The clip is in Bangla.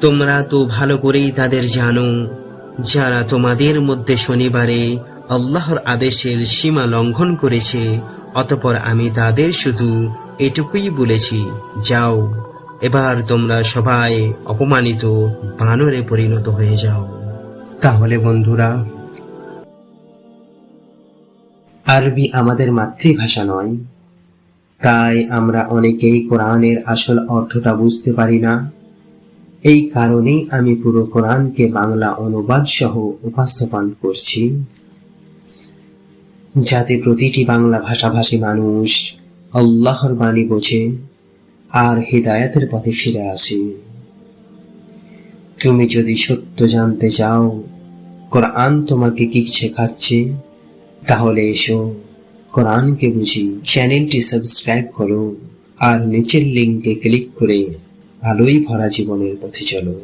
তোমরা তো ভালো করেই তাদের জানো, যারা তোমাদের মধ্যে শনিবারে আল্লাহর আদেশের সীমা লঙ্ঘন করেছে, অতপর আমি তাদের শুধু এটুকুই বলেছি, যাও, এবার তোমরা সবাই অপমানিত বানরে পরিণত হয়ে যাও। তাহলে বন্ধুরা, আরবি আমাদের মাতৃভাষা নয়, তাই আমরা অনেকেই কোরআনের আসল অর্থটা বুঝতে পারি না। এই কারণেই আমি পুরো কোরআনকে বাংলা অনুবাদ সহ উপস্থাপন করছি। যাতে প্রতিটি বাংলা ভাষাভাষী মানুষ আল্লাহর বাণী বোঝে আর হৃদায়তের পথে ফিরে আসে। তুমি যদি সত্য জানতে চাও, কোরআন তোমাকে কি শেখাচ্ছে, তাহলে এসো, কোরআনকে বুঝি। চ্যানেলটি সাবস্ক্রাইব করো আর নিচের লিঙ্কে ক্লিক করে আলোই ভরা জীবনের পথে চলো।